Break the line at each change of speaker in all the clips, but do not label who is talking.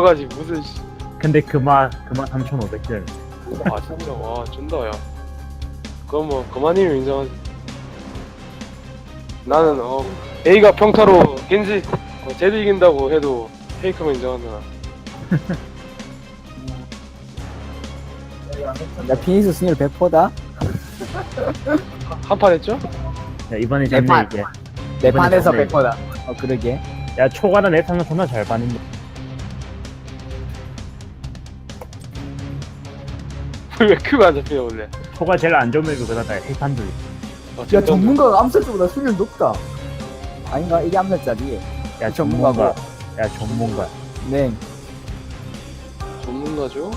가지 무슨 씨.
근데 그만 그만 3,500점.
아 진짜 와 준다 야. 그건 뭐 그만이면 인정하지. 나는 어 A가 평타로 겐지 어, 제드 이긴다고 해도 페이크만 인정한다.
나 피니스 승률 100%다.
한 판 했죠?
야 이번에
내
잡네
판.
이게.
내
이번에
판에서
졌네,
100%다. 어 그러게.
야 초과는 내 상은 존나 잘 봤는데.
왜 큐가 안 잡히냐 원래.
초과 제일 안 좋으면 그거다 핵판들.
아,
야
진짜
전문가가 암살자보다 승률 높다. 아닌가? 이게 암살자지.
야
전문가고.
전문가. 야 전문가.
네.
전문가죠?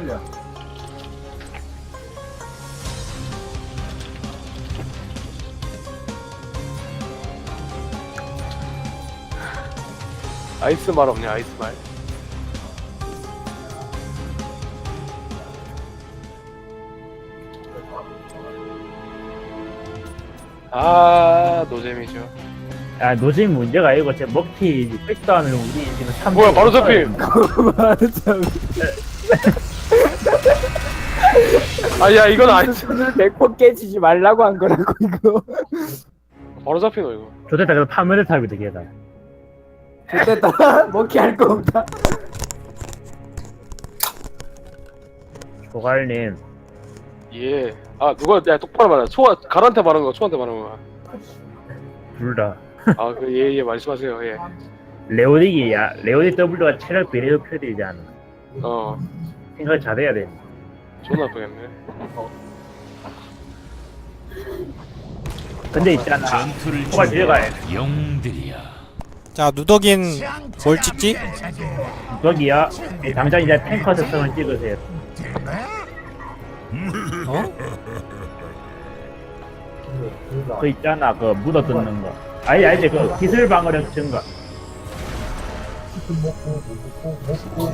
틀려.
아이스 말 없냐 아이스 말? 아 노잼이죠.
야 노잼 문제가 아니고 제 먹튀 백도 하는 우리 지금 3
뭐야 바로 잡힘.
참.
아야 이건 아이스.
승률 100% 깨지지 말라고 한 거라고 이거.
바로 잡히노 이거.
좋겠다 그래서 파멸의 탑이다 걔다.
됐다. 먹기 할 거 없다.
조갈님
예. 아 누가 야 똑바로 말해. 초 가한테 말한 거 초한테 말한 거.
둘다
아그예예 말씀하세요 예.
레오딕이 야 레오딕 W가 체력 비례도 표되지 않아.
어
생각 잘해야 돼.
존나 아프겠네.
근데 있잖아.
전투를
들어가야
준비한 영웅들이야.
자 누더긴 뭘 찍지?
거기야 당장 이제 탱커 특성을 찍으세요.
어?
그 있잖아 그 묻어 뜯는 거. 아니 아니 그 기술 방어력 증가.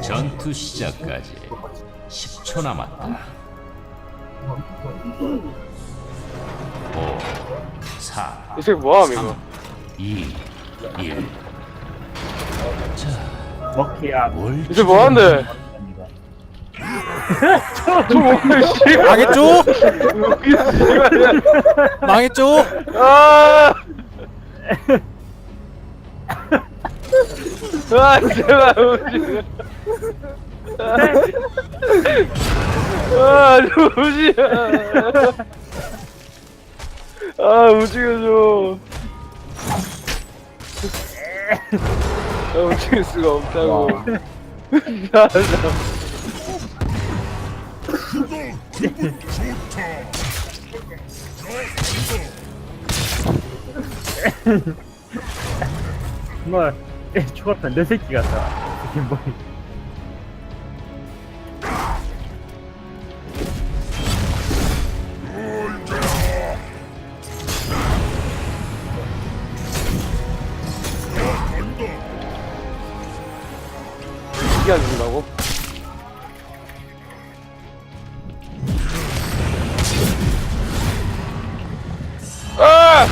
전투 시작까지 10초 남았다. 5, 4,
이 새끼 뭐함 이거.
2, 1. 자,
먹튀야.
뭘
이제 뭐하는데? 저 뭐야 씨.
망했죠?
씨발이야.
망했죠?
아! 아, 제발, 우지. 아, 우지야. 아, 움직여줘. 아, 움직일 수가 없다고. 아, 나.
정 말 초가 변대 새끼 같다. 김보이.
이게 안 준다고? 아!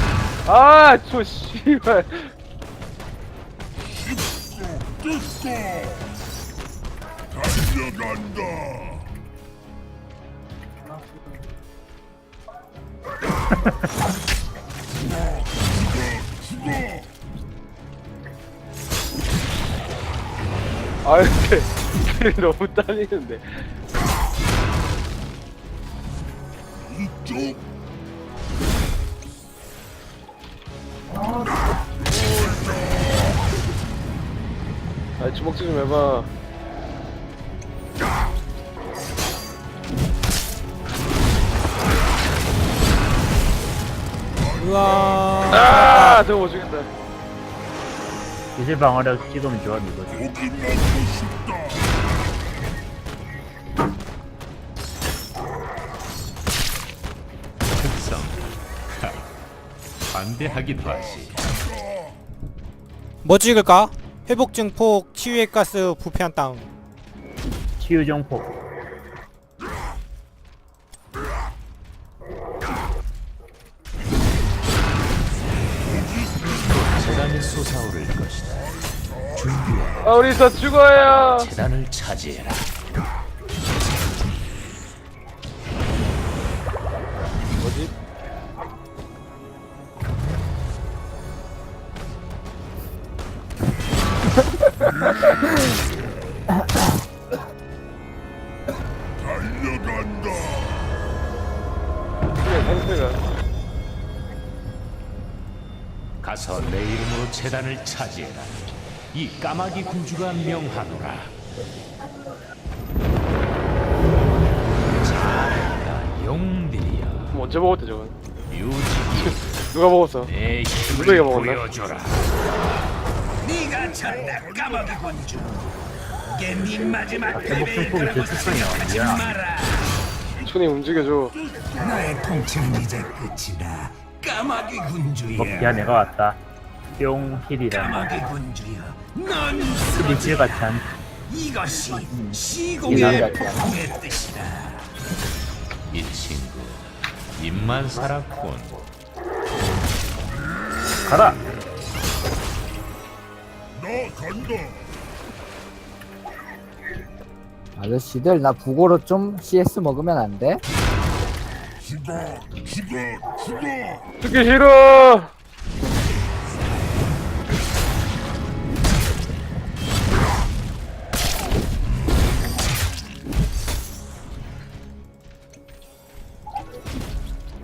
아, 저 씨발. 아, 근데 이게 너무 딸리는데. 아, 주먹질 좀 해봐.
우와
아, 저거 못 죽겠다.
기술 방어력 찍으면 좋아 이거지.
특성 반대하기도 하지.
뭐 찍을까? 회복 증폭, 치유의 가스, 부패한 땅.
치유 정폭.
재단이 솟아오를 것이다. 준비해.
아 우리 다 죽어야
재단을 차지해라. 재단을 차지해라. 이 까마귀 군주가 명하노라. 잘했다, 용들이여.
언제 먹었대 저건?
유지기,
누가 먹었어?
내 힘을
누가 먹었나?
보여줘라.
네가 졌다 까마귀 군주 이게 네 마지막
회복증폭이 제 특성이야.
하지
야.
마라
촌이 움직여줘.
너의 통치는 이제 끝이다 까마귀 군주야
먹기야 내가 왔다.
까마귀 넌
힐이 질같이 한.
이것이
이
시공의
남자
폭풍의 뜻이다
이 친구, 입만 살았군.
가라.
아저씨들 나 북어로 좀 CS 먹으면 안 돼?
죽기 싫어.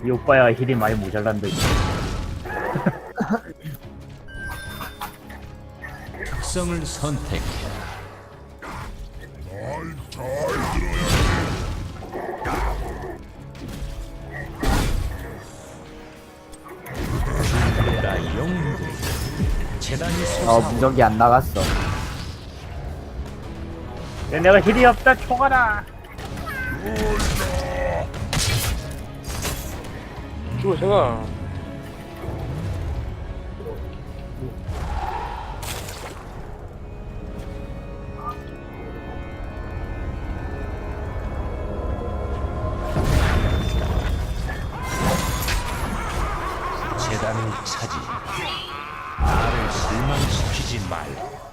이 오빠야 힐이 많이 모자란다.
특성을 선택해. 용들. 재단이
어
솟아
무적이 안 나갔어
야, 내가 힐이 없다 총알아.
죽어 생아.
재단을 차지. 나를 실망시키지 말고.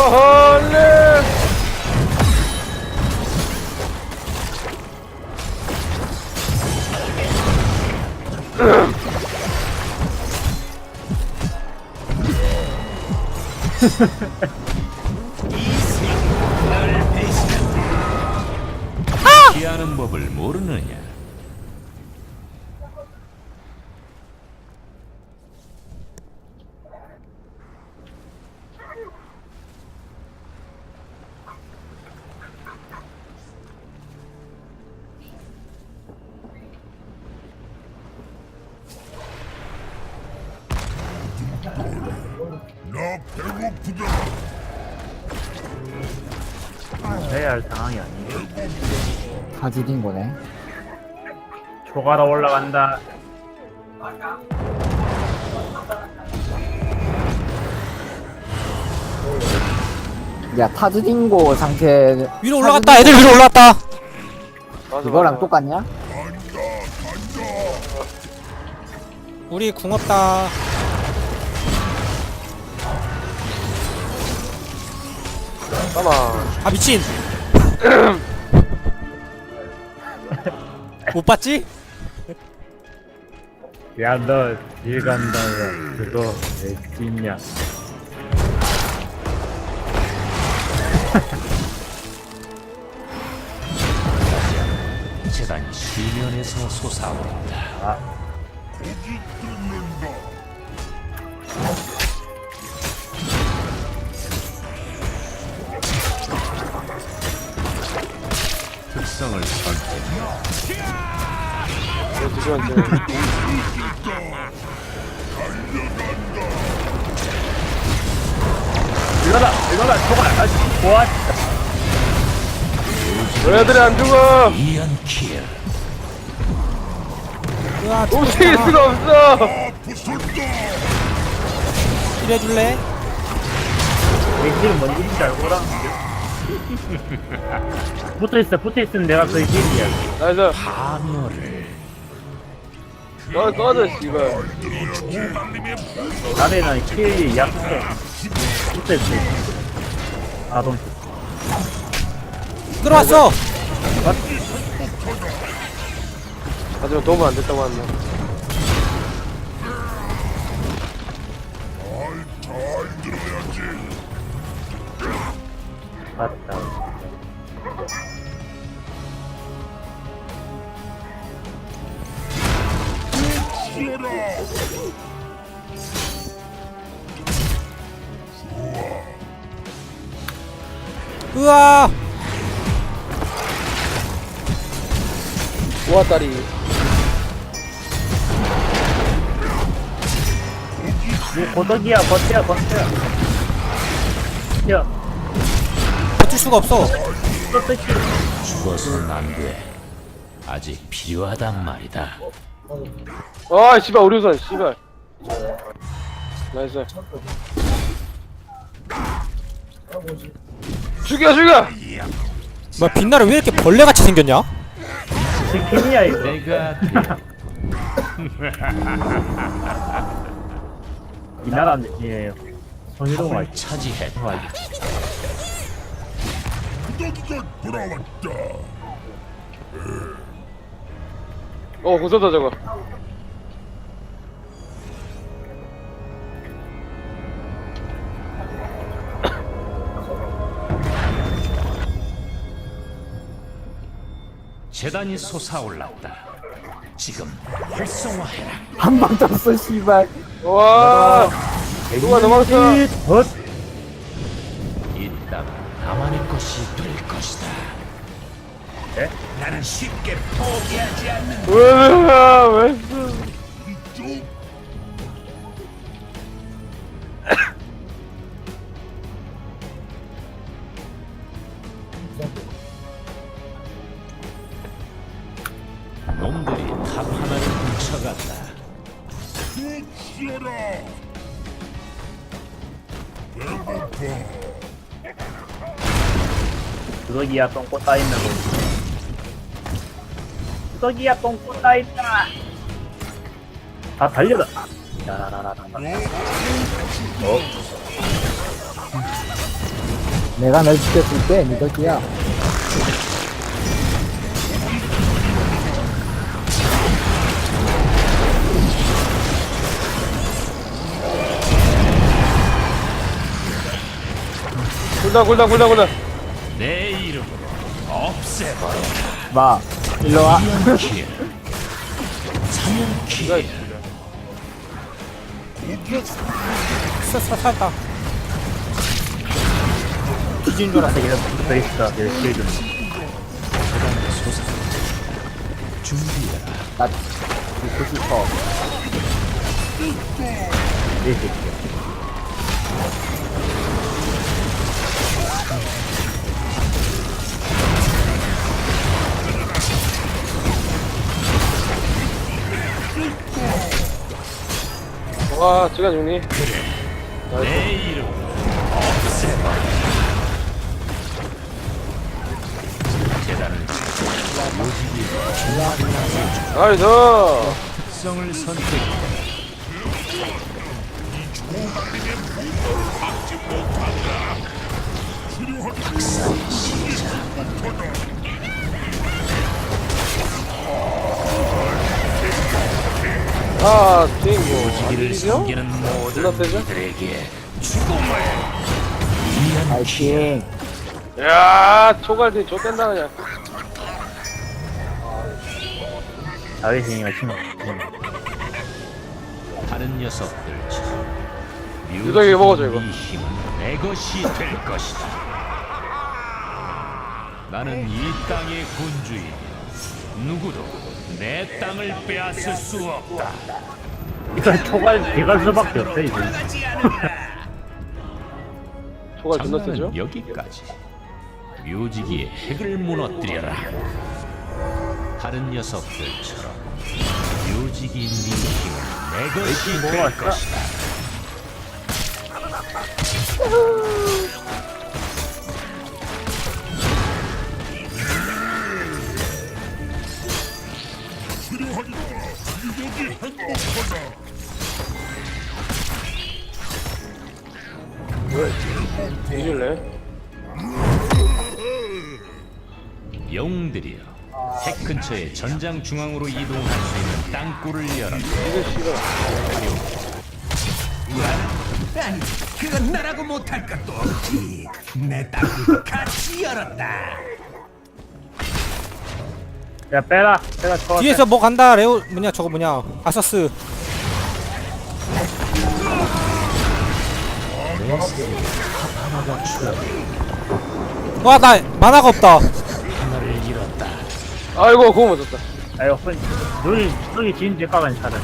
어허, 네.
피하는 법을 모르느냐?
아니야.
하지딘 거네
초가라 올라간다.
야 타즈딩고 상태
위로 올라갔다. 애들 위로 올라갔다.
맞아,
그거랑
맞아.
똑같냐?
우리 궁 없다.
까마.
아 미친. 못 봤지?
야, 너, 길 간다, 야. 그거, 왜 찍냐.
재단이 수면에서 솟아오른다.
아.
사랑을 두 시간
지나. 일어나,
일어나, 죽어라, 다시. 와.
너희들이 안 죽어.
으아,
움직일 죽었다. 수가 없어.
일해줄래?
왠지 뭔지인 줄 알고 라는데. 붙어있어 붙어있으면 내가 거의 딜이야.
나이스.
파멸을
너 꺼져 씨발
나대는 킬이 약해 붙어있어. 아동.
들어왔어!
하지만 도움 안 됐다고 한다
으아!
우아다리
이거 고덕이야 버텨야 버텨야. 야.
버틸 수가 없어.
어떻게
죽어서는 안 돼. 아직 필요하단 말이다
아 씨발 우려선 씨발. 나이스. 죽여 죽여!
뭐야 빛나를 왜 이렇게 벌레같이 생겼냐?
스킨이야 이거.
내가
이 나라 예 손이동 와
탑을 차지했다
어 고소다 저거.
재단이 솟아올랐다. 지금 활성화해라.
한방 쳤어 씨발.
와. 누가 도망쳐?
헛.
이 땅은 나만의 것이 될 것이다
나는 쉽게 포기하지 않는
으아 왜
놈들이 탑 하나를 훔쳐갔다.
구덕이야 똥꼬 따있는 거 구덕이야 똥꼬 따 있다 다 달려라. 야라라라
내가 널 지켜줄게 니덕이야.
굴다 굴다 굴다 굴다.
내 이름으로
마 일로와
킬 사냥킬
사, 사, 살다 뒤진 줄 알았어
이런 붙어있어 열심히 좀
준비해라
나 죽고 싶어
이새
와 지가 죽니
내 없애버려 재단을
나이스.
특성을 선택해
아 띵고
이를
어디죠?
섬기는 모든? 이들에게
파이팅
야 초갈디 좆된다 그냥
자외생이가 치면
다른 녀석들처럼
유덕이 먹어줘, 이거.
이 힘은 내 것이 될 것이다. 나는 이 땅의 군주이니 누구도 내 땅을 빼앗을 수 없다.
이거 초갈 개갈 수밖에 없어 이제
초갈 존나 세죠?
장난은 여기까지. 묘지기의 핵을 무너뜨려라. 다른 녀석들처럼 묘지기 네 힘은 내 것이 될 것이다.
뒤질래?
영웅들이여 핵 근처의 전장 중앙으로 이동할 수 있는 땅굴을 열어
아니, 그건 나라고 못할 것도 없지. 내 땅을 같이 열었다.
야 빼라. 빼라 쳐
뒤에서 뭐 간다. 레오 뭐냐 저거 뭐냐. 아서스. 와 나 만화가 없다.
아이고 그거 맞았다.
아이고 흔 눈이 눈이 차는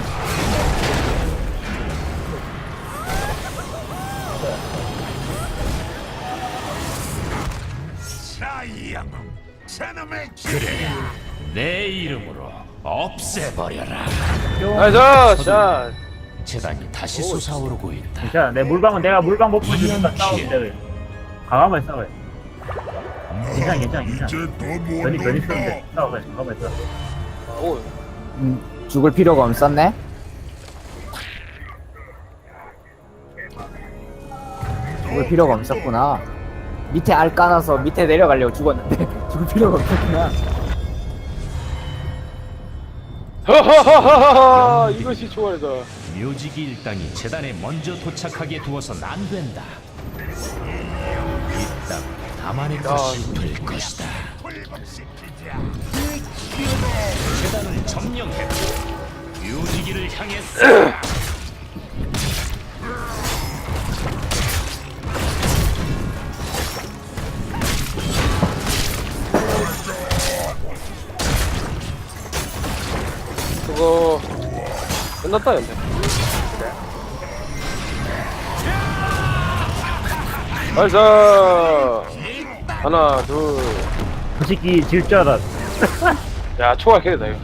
사이양, 저놈의
그래 내 이름으로 없애버려라.
나이스 샷
재단이 다시 솟아오르고 있다.
괜찮아 내 물방은 내가 물방 못 보여주니까 싸우면 돼 강하면 싸워요 괜찮아 괜찮아 괜찮아 변이 변이 쓰면 돼 싸워 그래 강하면 싸워
오
음, 죽을 필요가 없었네? 죽을 필요가 없었구나. 밑에 알 까놔서 밑에 내려가려고 죽었는데 죽을 필요가 없었구나.
하하하하하 이것이 초월이다
묘지기 일당이 재단에 먼저 도착하게 두어선 안 된다. 이땅 나만의 것이 될 것이다. 재단을 점령해 묘지기를 향했어.
끝났다 근데 나이스! 하나
그 새끼 질줄 알았
둘야 초월 캐리다 이거